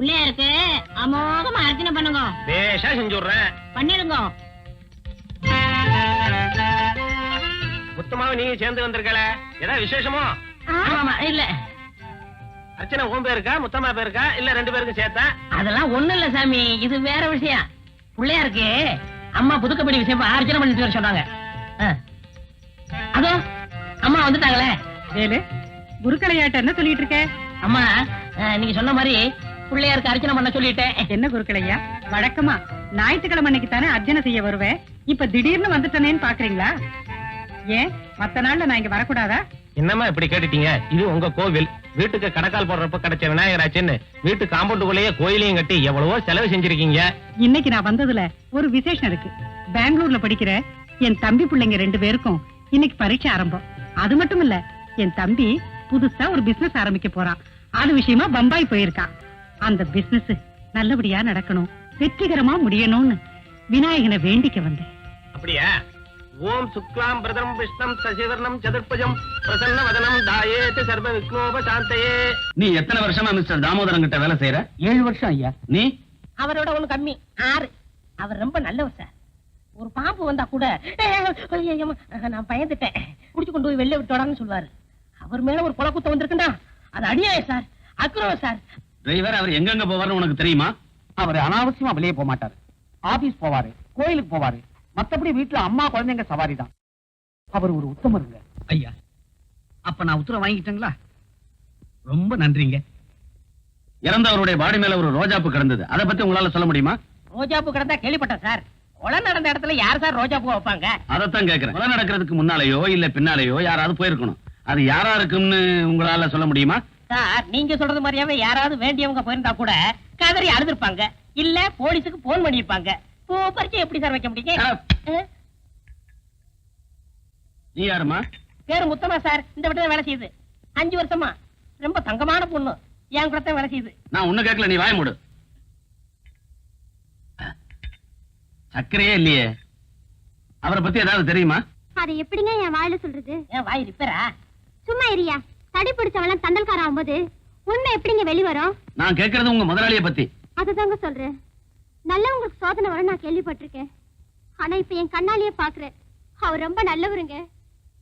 பிள்ளையாருக்கு அமோகமா அர்ச்சனை பண்ணுங்க. பேஷா செஞ்சு விடுறேன் பண்ணிடுங்க. மொத்தமாவே நீங்க சேர்ந்து வந்திருக்கல. ஏதாவது விசேஷமோ? ஆமா இல்ல. அர்ச்சனை உன் பேருக்கா முத்தம்மா பேருக்கா இல்ல ரெண்டு பேருக்கும் சேர்த்தா? அதெல்லாம் ஒண்ணு இல்ல சாமி. இது வேற விஷயம். பிள்ளையாருக்கு அம்மா புதுக்கப்படி விஷயமா அர்ச்சனை பண்ணிட்டு வர சொன்னாங்க. அதோ அம்மா வந்துட்டாங்களே. வேலு குருக்களையாட்ட என்ன சொல்லிட்டு இருக்க? அம்மா நீங்க சொன்ன மாதிரி பிள்ளையாருக்கு அர்ச்சனை பண்ண சொல்லிட்டேன். என்ன குருக்களையா? வழக்கமா ஞாயிற்றுக்கிழமை அன்னைக்கு தானே அர்ச்சனை செய்ய வருவேன். இப்ப திடீர்னு வந்துட்டனேன்னு பாக்குறீங்களா? ஏன் மத்த நாள்ல நான் இங்க வரக்கூடாதா? என்னம்மா இப்படி கேட்டுட்டீங்க? இது உங்க கோவில். வீட்டுக்கு கடக்கால் போடுறப்ப கிடைச்ச விநாயகராச்சுன்னு வீட்டு காம்பவுண்டுக்குள்ளேயே கோயிலையும் கட்டி எவ்வளவோ செலவு செஞ்சிருக்கீங்க. இன்னைக்கு நான் வந்ததுல ஒரு விசேஷம் இருக்கு. பெங்களூர்ல படிக்கிற என் தம்பி பிள்ளைங்க ரெண்டு பேருக்கும் இன்னைக்கு பரீட்சை ஆரம்பம். அது மட்டும் இல்ல என் தம்பி புதுசா ஒரு பிசினஸ் ஆரம்பிக்க போறான். அது விஷயமா பம்பாய் போயிருக்கான். அந்த பிசினஸ் நல்லபடியா நடக்கணும் வெற்றிகரமா முடியணும்னு விநாயகனை வேண்டிக்க வந்தேன். அப்படியா? ஓம் சுக்லாம் பிரதம் விஷ்ணம் சசிவர்ணம் சதுர்புஜம் பிரசன்ன வதனம் தாயேத்து சர்வ விக்னோப சாந்தையே நீ எத்தனை வருஷமா மிஸ்டர் தாமோதரன் கிட்ட வேலை செய்யற ஏழு வருஷம் ஐயா. நீ? அவரோட ஒண்ணு கம்மி. ஆறு. அவர் ரொம்ப நல்லவர் சார். ஒரு பாம்பு வந்தா கூட "ஏய், ஐயையம்மா, நான் பயந்துட்டேன். புடிச்சு கொண்டு போய் வெளில விட்டோடான்னு சொல்லுவாரு. அவர் மேல ஒரு கொலை குத்தம் வந்திருக்குண்டா அது அடியாய சார். அக்ரவம் சார். டிரைவர் அவர் எங்கெங்க போவார்னு உனக்கு தெரியுமா? அவர் அனாவசியமா வெளியே போக மாட்டாரு. ஆபீஸ் போவாரு கோயிலுக்கு போவாரு. மத்தபடி வீட்டுல அம்மா குழந்தைங்க சவாரி தான். அவர் ஒரு உத்தமருங்க ஐயா அப்ப நான் உத்தரவு வாங்கிட்டேங்களா? ரொம்ப நன்றிங்க. இறந்தவருடைய பாடி மேல ஒரு ரோஜாப்பு கிடந்தது. அதை பத்தி உங்களால சொல்ல முடியுமா? ரோஜாப்பூ கிடந்தா கேள்விப்பட்டேன் சார். கொலை நடந்த இடத்துல யார் சார் ரோஜாப்பூ வைப்பாங்க? அதைத்தான் கேக்குறேன். கொலை நடக்கிறதுக்கு முன்னாலேயோ இல்ல பின்னாலேயோ யாராவது போயிருக்கணும். அது யாரா இருக்கும்னு உங்களால சொல்ல முடியுமா? சார் நீங்க சொல்றது மாதிரியாவே யாராவது வேண்டியவங்க போயிருந்தா கூட கதறி அழுதுருப்பாங்க. இல்ல போலீஸுக்கு போன் பண்ணிருப்பாங்க பூ பறிச்சு எப்படி சார் வைக்க முடியும் நீ யாருமா பேரு முத்தமா சார். இந்த வீட்டுல வேலை செய்யுது. அஞ்சு வருஷமா. ரொம்ப தங்கமான பொண்ணு. என் கூட தான் வேலை செய்யுது. நான் ஒண்ணு கேட்கல நீ வாய மூடு. சர்க்கரையே இல்லையே. அவரை பத்தி ஏதாவது தெரியுமா? அதை எப்படிங்க என் வாயில சொல்றது? ஏன் வாய் ரிப்பேரா? சும்மா இரியா தடி பிடிச்சவெல்லாம் தண்டல்காரன் ஆகும்போது உண்மை எப்படிங்க வெளிவரும் நான் கேக்குறது உங்க முதலாளிய பத்தி. அதுதாங்க சொல்றேன். நல்லவங்களுக்கு சோதனை வர நான் கேள்விப்பட்டிருக்கேன். ஆனா இப்ப என் கண்ணாலேயே பாக்குறேன். அவர் ரொம்ப நல்லவருங்க.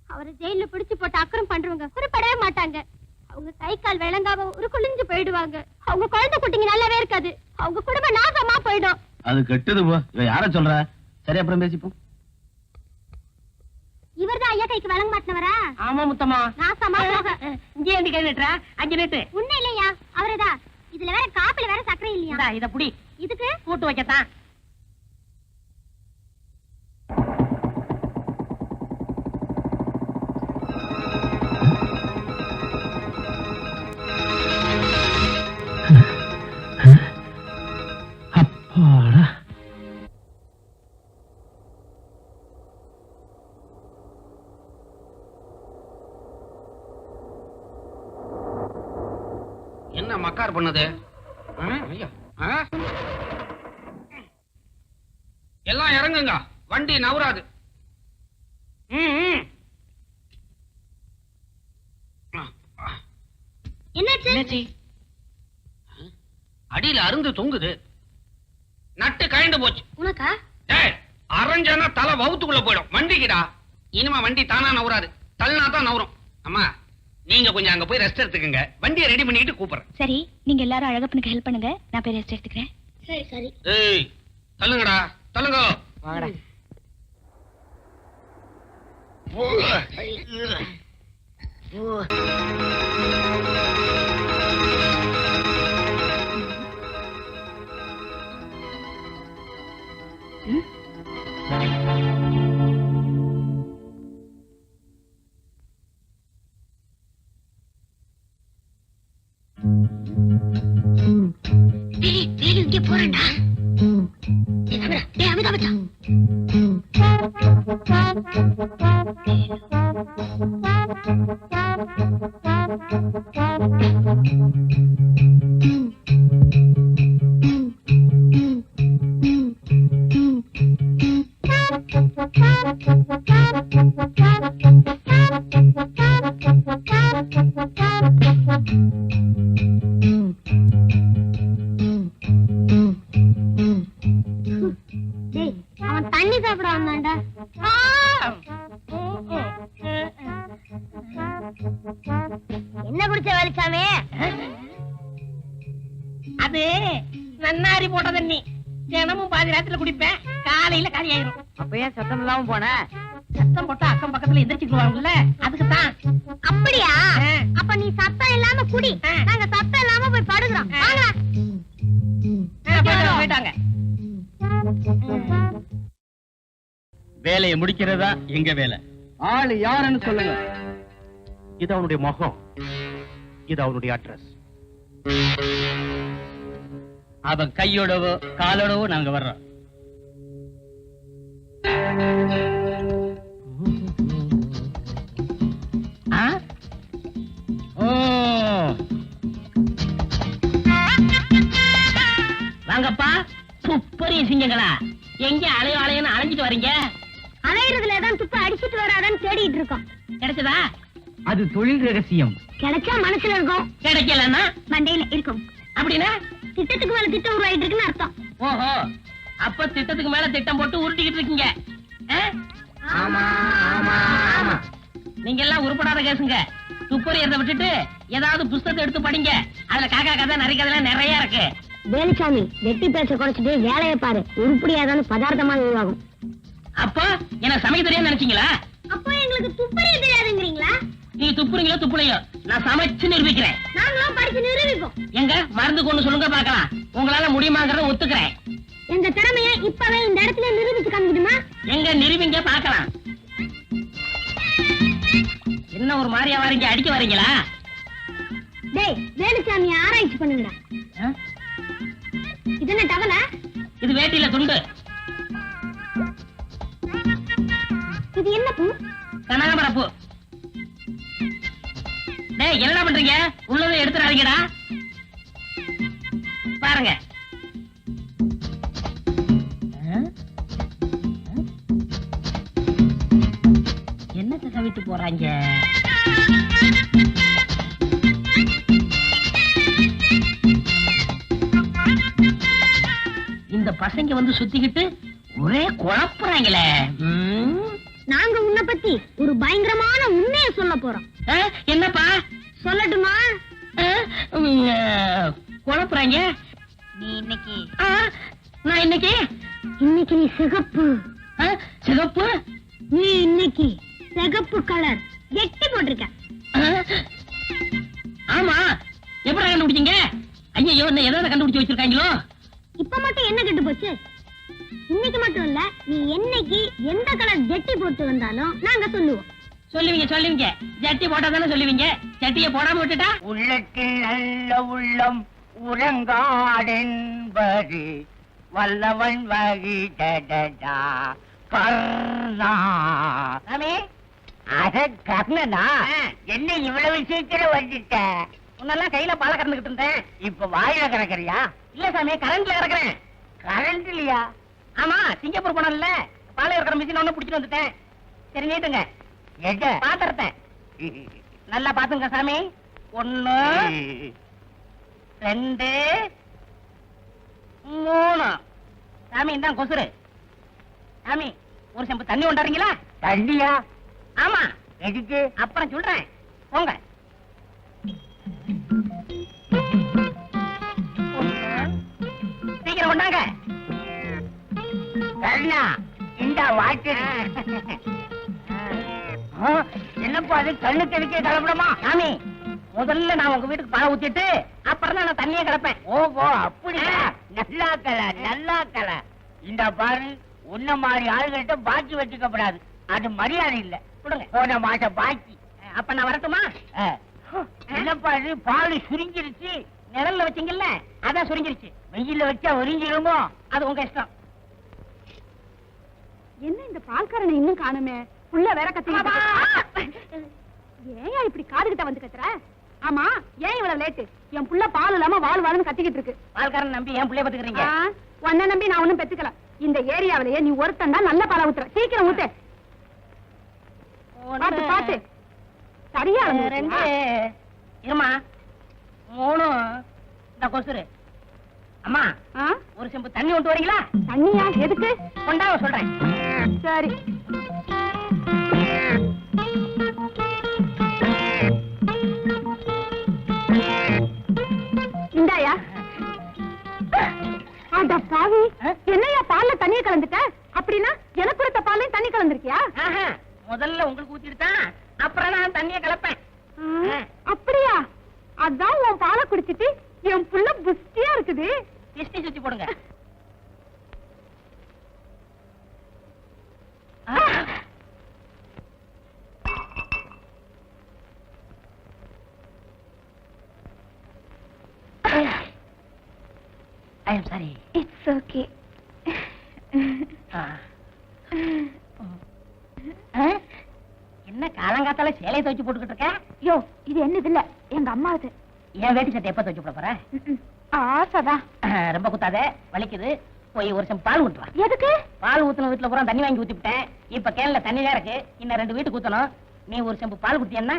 அவரை ஜெயில பிடிச்சு போட்டு அக்கறம் பண்றவங்க குறிப்பிடவே மாட்டாங்க. அவங்க கை கால் விளங்காம ஒரு குளிஞ்சு போயிடுவாங்க. அவங்க குழந்தை குட்டிங்க நல்லாவே இருக்காது. அவங்க குடும்பம் நாசமா போயிடும். அது கெட்டது போ. இவ யார சொல்ற? சரி அப்புறம் பேசிப்போம். கைக்கு வழங்க மாட்டினவரா? ஆமா முத்தமா நாசமா போக இங்கே ஏண்டி கை நிட்டுறா. அஞ்சு நிட்டு உண்மை இல்லையா? அவரதா? இதுல வேற காப்பில வேற சக்கரை இல்லையா? இத புடி. இதுக்கு? கூட்டு வைக்கத்தான். அப்பாடா என்ன மக்கார் பண்ணது? எல்லாம் இறங்குங்க. வண்டி நவராது அடியில அருந்து தொங்குது. நட்டு கழண்டு போச்சு. உனக்கா? அரைஞ்சானா தலை வவுத்துக்குள்ள போயிடும். வண்டிக்குடா. இனிமே வண்டி தானா நவராது தள்ளினா தான் நவரும். அம்மா. நீங்க கொஞ்சம் அங்க போய் ரெஸ்ட் எடுத்துக்கங்க. வண்டியை ரெடி பண்ணிட்டு கூப்பிடுறேன். சரி நீங்க எல்லாரும் அழகப்பனுக்கு ஹெல்ப் பண்ணுங்க. நான் போய் ரெஸ்ட் எடுத்துக்கிறேன். சரி சரி. ஏய் தள்ளுங்கடா தள்ளுங்க. வாங்கடா. Thank you. குடிச்ச வேலுச்சாமி அது நன்னாரி போட்ட தண்ணி. தினமும் பாதி ராத்திரில குடிப்பேன். காலையில காலியாயிரும். அப்ப ஏன் சத்தம் இல்லாம போன? சத்தம் போட்டா அக்கம் பக்கத்துல எந்திரிச்சுக்குவாங்கல்ல அதுக்கு தான் அப்படியா. அப்ப நீ சத்தம் இல்லாம குடி. நாங்க சத்தம் இல்லாம போய் படுக்கிறோம். போயிட்டாங்க வேலையை முடிக்கிறதா எங்க வேலை? ஆளு யாருன்னு சொல்லுங்க. இது அவனுடைய முகம். இது அவனுடைய அட்ரஸ் அவன் கையோடவோ காலோடவோ நாங்க வர்றோம். வாங்கப்பா. துப்பறிய சிங்கங்களா. எங்க அலையோ அலையோன்னு அலைஞ்சிட்டு வர்றீங்க அலையிறதுல தான் துப்பு அடிச்சிட்டு வராதான்னு தேடிட்டு இருக்கோம். கிடைச்சதா? அது தொழில் ரகசியம். கிடைச்சா மனசுல இருக்கும். கிடைக்கலன்னா? மண்டையில இருக்கும். அப்படின்னா? திட்டத்துக்கு மேல திட்டம் உருவாயிட்டு இருக்குன்னு அர்த்தம். ஓஹோ. அப்ப திட்டத்துக்கு மேல திட்டம் போட்டு உருட்டிக்கிட்டு இருக்கீங்க. நீங்க எல்லாம் உருப்படாத கேசுங்க துப்பறியறத விட்டுட்டு ஏதாவது புஸ்தகத்தை எடுத்து படிங்க. அதுல காக்கா கதை நரி கதைலாம் நிறைய இருக்கு. வேலுச்சாமி வெட்டி பேச குறைச்சிட்டு வேலையை பாரு. உருப்படியாதான பதார்த்தமா உருவாகும். அப்போ எனக்கு சமைக்க தெரியாதுன்னு நினைச்சீங்களா? அப்போ எங்களுக்கு துப்பறிய தெரியாதுங்கிறீங்களா நீ துப்புறீங்களோ துப்புலையோ நான் சமைச்சு நிரூபிக்கிறேன். நாங்களும் படிச்சு நிரூபிப்போம். எங்க? மருந்து கொண்டு சொல்லுங்க பார்க்கலாம். உங்களால முடியுமாங்கிறத ஒத்துக்கிறேன். எங்க திறமைய இப்பவே இந்த இடத்துல நிரூபிச்சு காமிக்கணுமா எங்க நிரூபிங்க பார்க்கலாம். என்ன ஒரு மாதிரியா வாரீங்க? அடிக்க வரீங்களா? டேய் வேலுச்சாமி ஆராய்ச்சி பண்ணுங்கடா? இது என்ன டவல? இது வேட்டியில துண்டு. இது என்ன பூ? கனகாமரப்பூ டேய் என்னடா பண்றீங்க? உள்ளதை எடுத்துறாதீங்கடா பாருங்க? என்னத்தை கவிட்டு போறாங்க? இந்த பசங்க வந்து சுத்திக்கிட்டு ஒரே குழப்புறாங்களே? நாங்க உன்னை பத்தி ஒரு பயங்கரமான உண்மையை சொல்ல போறோம். என்னப்பா? சொல்லட்டுமா? குழப்புறாங்க. நீ இன்னைக்கு? நான் இன்னைக்கு? இன்னைக்கு நீ சிகப்பு. சிகப்பு? நீ இன்னைக்கு சிகப்பு கலர் எட்டி போட்டிருக்க. ஆமா. எப்படி கண்டுபிடிச்சீங்க? ஐயோ என்ன எதாவது கண்டுபிடிச்சு வச்சிருக்காங்களோ? இப்ப மட்டும் என்ன கெட்டு போச்சு? இன்னைக்கு மட்டும் இல்ல நீ என்னைக்கு எந்த கலர் ஜெட்டி போட்டு வந்தாலும் நாங்க சொல்லுவோம். சொல்லுவீங்க சொல்லுவீங்க. ஜட்டி போட்டா தானே சொல்லுவீங்க? ஜட்டியை போடாம விட்டுட்டா? உள்ளத்தில் நல்ல உள்ளம் உறங்காடென்பது வல்லவன் வகி டடடா கர்ணா. அட கர்ணனா? என்ன இவ்வளவு சீக்கிரம் வந்துட்ட? முன்னெல்லாம் கையில பாலை கறந்துகிட்டு இருந்தேன். இப்ப வாயில கறக்கறியா? இல்ல சாமி கரண்ட்ல கறக்குறேன். கரண்ட் இல்லையா ஆமா சிங்கப்பூர் போனோம்ல பாலை கறக்கிற மிஷின் ஒண்ணு புடிச்சிட்டு வந்துட்டேன். சரி நீட்டுங்க. எட பாத்திரத்தேன். நல்லா பாத்துங்க சாமி. ஒண்ணு ரெண்டு மூணு. சாமி இந்தாங்க கொசுரு சாமி ஒரு செம்பு தண்ணி கொண்டாடுறீங்களா தண்டியா ஆமா. எதுக்கு? அப்புறம் சொல்றேன். போங்க. சீக்கிரம் கொண்டாங்க. கர்ணா இந்த வாட்டர் என்னப்பா அது? கண்ணு தெளிக்க கலப்படமா? சாமி. முதல்ல நான் உங்க வீட்டுக்கு பாலை ஊத்திட்டு அப்புறம் நான் தண்ணியே கிடப்பேன் ஓஹோ அப்படியா? நல்லா கல நல்லா கல. இந்த பாரு உன்ன மாதிரி ஆளுகிட்ட பாக்கி வச்சுக்கப்படாது அது மரியாதை இல்ல. கொடுங்க போன மாசம் பாக்கி. அப்ப நான் வரட்டுமா. என்னப்பா இது? பால் சுருங்கிருச்சு. நிழல்ல வச்சீங்கல்ல? அதான் சுருங்கிருச்சு. வெயில்ல வச்சா ஒரிஞ்சிருமோ அது உங்க இஷ்டம். என்ன இந்த பால்காரனை இன்னும் காணுமே? புள்ள வேற கத்திக்கிட்டு ஏன் இப்படி காதுகிட்ட வந்து கத்துற? ஆமா. ஏன் இவ்வளவு லேட்டு என் புள்ள பால் இல்லாம வாழ் வாழ்னு கத்திக்கிட்டு இருக்கு. பால்காரன் நம்பி ஏன் பிள்ளைய பாத்துக்கிறீங்க? உன்னை நம்பி நான் ஒண்ணும் பெத்துக்கல. இந்த ஏரியாவிலேயே நீ ஒருத்தன் தான் நல்ல பாலை ஊத்துற. சீக்கிரம் ஊத்து. பாத்து பாத்து. சரியா ரெண்டு இருமா. மூணு. இந்த கொசுரு அம்மா? ஒரு செம்பு தண்ணி கொண்டு வரீங்களா? தண்ணியா? எதுக்கு? கொண்டாவ சொல்றேன். சரி. முதல்ல உங்களுக்கு ஊத்திடுதான் அப்புறம் நான் தண்ணியை கலப்பேன். அப்படியா? அதான் உன் பாலை குடிச்சிட்டு என் புள்ள புஷ்டியா இருக்குது. திருஷ்டி சுத்தி போடுங்க. காலங்காத்தால சேலையை துவைச்சு போட்டுக்கிட்டு இருக்க யோ இது என்னது இல்ல எங்க அம்மாவது என் வேட்டி சட்டை எப்ப துவைச்சு போட போற? ஆசைதான். ரொம்ப குத்தாத வலிக்குது. போய் ஒரு சம் பால் ஊத்து வா எதுக்கு? பால் ஊத்துன வீட்டுல பூரா தண்ணி வாங்கி ஊத்திவிட்டேன். இப்ப கேன்ல தண்ணி தான் இருக்கு. இன்னும் ரெண்டு வீட்டுக்கு ஊத்தணும். நீ ஒரு செம்பு பால் குடிச்சேன்னா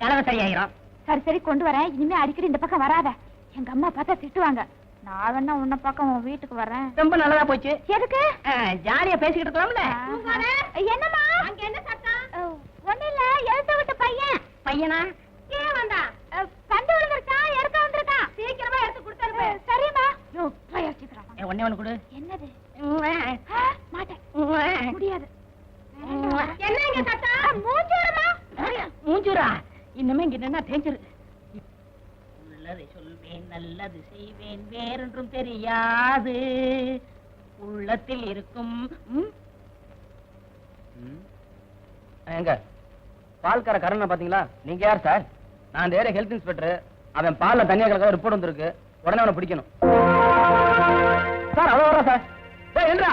கலவை சரியாயிரும். சரி சரி கொண்டு வரேன். இனிமே அடிக்கடி இந்த பக்கம் வராத. எங்க அம்மா பார்த்தா திட்டுவாங்க. நான் வேணா உன்ன பக்கம் உன் வீட்டுக்கு வரேன். ரொம்ப நல்லதா போச்சு. எதுக்கு? ஜாலியா பேசிக்கிட்டு இருக்கலாம்ல. என்னம்மா? அங்க என்ன சத்தம் ஒண்ணு இல்ல எழுத்த விட்டு பையன் ஏன் வந்தா? கண்டு விழுந்திருக்கான் எடுக்க வந்திருக்கான் சீக்கிரமா எடுத்து கொடுத்தாரு சரிம்மா. யோ ட்ரையர் சீக்கிரம் ஏ, ஒண்ணே ஒண்ணு கொடு. என்னது? மாட்டேன். முடியாது. என்ன இங்க சத்தம் மூஞ்சிரமா? மூஞ்சூரா? இன்னுமே இங்க என்ன தேஞ்சிரு. உள்ளதை சொல்வேன் நல்லது செய்வேன் வேறொன்றும் தெரியாது. உள்ளத்தில் இருக்கும்? எங்க பால்கார கரணை பாத்தீங்களா நீங்க யார் சார்? நான் இந்த ஏரியா ஹெல்த் இன்ஸ்பெக்டர் அவன் பால்ல தண்ணியா கலக்க ரிப்போர்ட் வந்திருக்கு. உடனே அவனை பிடிக்கணும். சார் அவ்வளவு வரா சார். ஏய் என்றா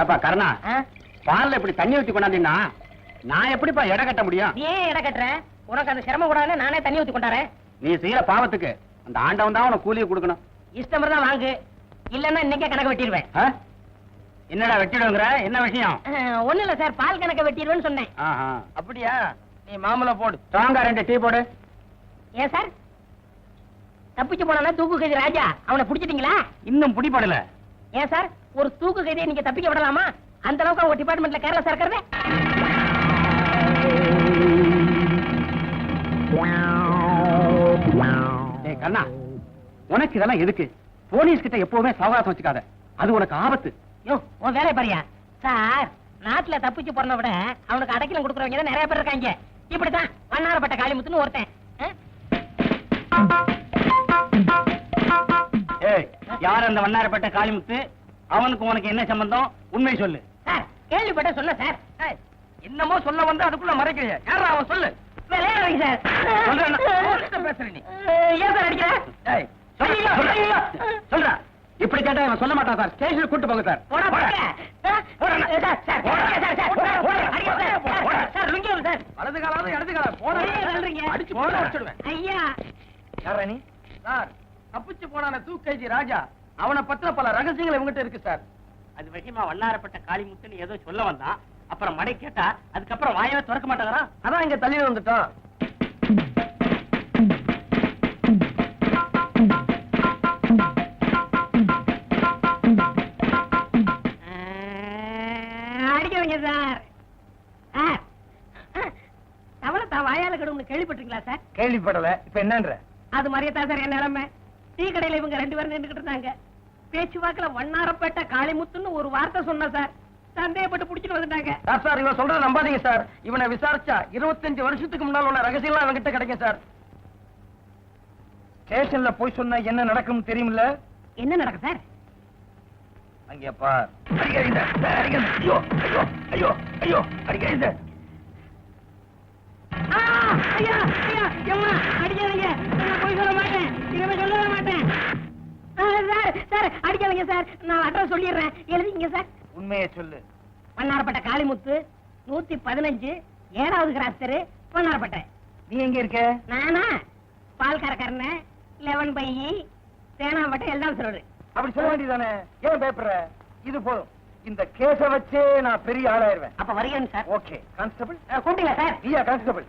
ஏப்பா கருணா? பால்ல இப்படி தண்ணி ஊத்தி கொண்டாந்தீங்கன்னா நான் எப்படிப்பா எடை கட்ட முடியும்? ஏன் இட கட்டுற? உனக்கு அந்த சிரமம் கூடாதுன்னு நானே தண்ணி ஊத்தி கொண்டாரேன் நீ செய்யற பாவத்துக்கு அந்த ஆண்டவன் தான் உனக்கு கூலியை கொடுக்கணும். இஷ்டம் தான் வாங்கு. இல்லன்னா இன்னைக்கே கணக்கு வெட்டிடுவேன்? என்னடா வெட்டிடுங்கிற என்ன விஷயம்? ஒண்ணு இல்ல சார் பால் கணக்க வெட்டிடுவேன்னு சொன்னேன். ஆஹா. அப்படியா? நீ மாமலை போடு. ஸ்ட்ராங்கா ரெண்டு டீ போடு. ஏன் சார்? தப்பிச்சு போனா தூக்கு கைதி ராஜா. அவனை பிடிச்சிட்டீங்களா? இன்னும் பிடிபடல. ஏன் சார் ஒரு தூக்கு கைதியை நீங்க தப்பிக்க விடலாமா? அந்த அளவுக்கு அவங்க டிபார்ட்மெண்ட்ல கேரளா இருக்கிறது. ஏய் கண்ணா உனக்கு இதெல்லாம் எதுக்கு? போலீஸ் கிட்ட எப்பவுமே சவகாசம் வச்சுக்காத. அது உனக்கு ஆபத்து. யோ உன் வேலைய பாரியா சார் நாட்டுல தப்பிச்சு போறத விட அவனுக்கு அடைக்கலம் கொடுக்குறவங்க தான் நிறைய பேர் இருக்காங்க. இப்படித்தான் வண்ணாரப்பட்ட காளிமுத்துன்னு ஒருத்தன்? ஏய் யார் அந்த வண்ணாரப்பட்ட காளிமுத்து? அவனுக்கு உனக்கு என்ன சம்பந்தம்? உண்மை சொல்லு. சார் கேள்விப்பட்ட சொன்ன சார். என்னமோ சொல்ல வந்து அதுக்குள்ள மறைக்கிறிய யாரா அவன் சொல்லு. இப்படி கேட்டா இவன் சொல்ல மாட்டான் சார். ஸ்டேஷனுக்கு கூட்டு போங்க சார். போடா. சார். வலது காலாவது இடது காலம் போடா. ஐயா, தள்ளுறீங்க. அடிச்சு போட. வச்சிடுவேன் ஐயா. யாரா நீ? சார் தப்பிச்சு போனான தூக்கைஜி ராஜா. அவனை பத்தின பல ரகசியங்கள் இவங்கிட்ட இருக்கு சார். அது விஷயமா வண்ணாரப்பட்ட காளிமுத்துன்னு ஏதோ சொல்ல வந்தான். அப்புறம் மடை கேட்டா அதுக்கப்புறம் வாயவே திறக்க மாட்டாரா? அதான் இங்க தள்ளி வந்துட்டோம். அடிக்கவங்க சார். சார் தவளை தான் வாயால கடும்னு கேள்விப்பட்டிருக்கீங்களா சார்? கேள்விப்படல. இப்ப என்னன்ற? அது மாதிரியே தான் சார் என் நிலைமை. டீ கடையில இவங்க ரெண்டு பேரும் நின்றுகிட்டு இருந்தாங்க. பேச்சுவாக்குல வண்ணாரப்பேட்டை காளிமுத்துன்னு ஒரு வார்த்தை சொன்ன சார். சந்தேகப்பட்டு புடிச்சிட்டு வந்துட்டாங்க. சார் சார் இவன் சொல்றத நம்பாதீங்க சார். இவனை விசாரிச்சா இருபத்தஞ்சு வருஷத்துக்கு முன்னால் உள்ள ரகசியம்லாம் அவன்கிட்ட கிடைக்கும் சார். ஸ்டேஷன்ல போய் சொன்னா என்ன நடக்கும் தெரியுமில்ல? என்ன நடக்கும் சார்? அங்கே பார். அடிக்காதீங்க சார், அடிக்காதீங்க. ஐயோ ஐயோ ஐயோ ஐயோ அடிக்காதீங்க ஆ, ஐயா ஐயா எம்மா அடிக்காதீங்க. நான் போய் சொல்ல மாட்டேன். இனிமே சொல்லவே மாட்டேன். சார் சார் அடிக்காதீங்க சார். நான் அட்ரஸ் சொல்லிடுறேன். எழுதிங்க சார். உண்மையை சொல்லு. வண்ணாரப்பேட்டை காளிமுத்து நூத்தி பதினஞ்சு ஏழாவது கிராஸ் தெரு நீ எங்க இருக்க? நானா? பால்காரக்காரன லெவன் பை தேனாம்பட்டை எல்லாம் சொல்றது அப்படி சொல்ல வேண்டியதானே ஏன் பயப்படுற? இது போதும். இந்த கேஸ வச்சே நான் பெரிய ஆளாயிருவேன். அப்ப வருகிறேன் சார். Okay constable. கூப்பிட்டீங்களா சார்? ஐயா கான்ஸ்டபிள்?